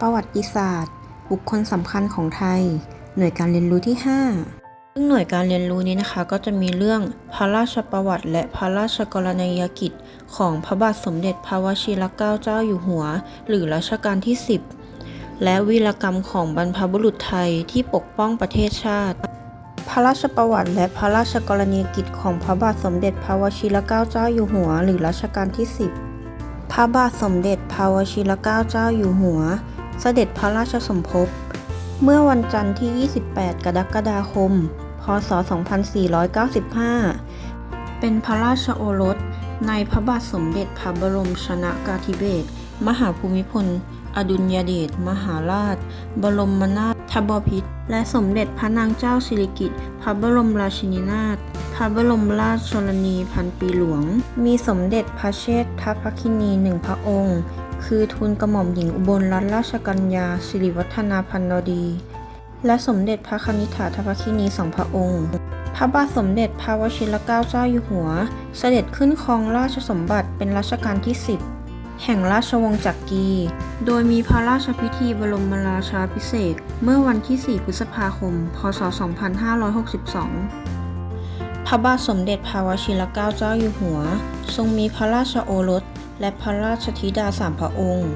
ประวัติศาสตร์ บุคคลสำคัญของไทย หน่วยการเรียนรู้ที่ 5 ซึ่งหน่วยการเรียนรู้นี้นะคะ ก็จะมีเรื่องพระราชประวัติและพระราชกรณียกิจ ของพระบาทสมเด็จพระวชิรเกล้าเจ้าอยู่หัว หรือรัชกาลที่ 10 และวีรกรรมของบรรพบุรุษไทยที่ปกป้องประเทศชาติ พระราชประวัติและพระราชกรณียกิจของพระบาทสมเด็จพระวชิรเกล้าเจ้าอยู่หัว หรือรัชกาลที่ 10 พระบาทสมเด็จพระวชิรเกล้าเจ้าอยู่หัว เสด็จพระราชสมภพ เมื่อวันจันทร์ที่ 28 กรกฎาคม พศ 2495 เป็นพระราชโอรสในพระบาทสมเด็จพระบรมชนากาธิเบศรมหาภูมิพล อดุลยเดชมหาราช บรมนาถบพิตรและสมเด็จพระนางเจ้าสิริกิติ์พระบรมราชินีนาถพระบรมราชชนนีพันปีหลวง มีสมเด็จพระเชษฐพระคินีหนึ่งพระองค์ คือทูลกระหม่อมหญิงอุบลรัตนราชกัญญาสิริวัฒนาพันนดี และสมเด็จพระคณิษฐาธปคินีสองพระองค์ พระบาทสมเด็จพระวชิรเกล้าเจ้าอยู่หัว เสด็จขึ้นครองราชสมบัติเป็นรัชกาลที่ 10 แห่งราชวงศ์จักรีโดยมีพระราชพิธีบรมราชาพิเศษเมื่อวันที่ 4 พฤษภาคม พศ 2562พระบาทสมเด็จพระวชิรเกล้าเจ้าอยู่หัว ทรงมีพระราชโอรส และพระราชธิดาสามพระองค์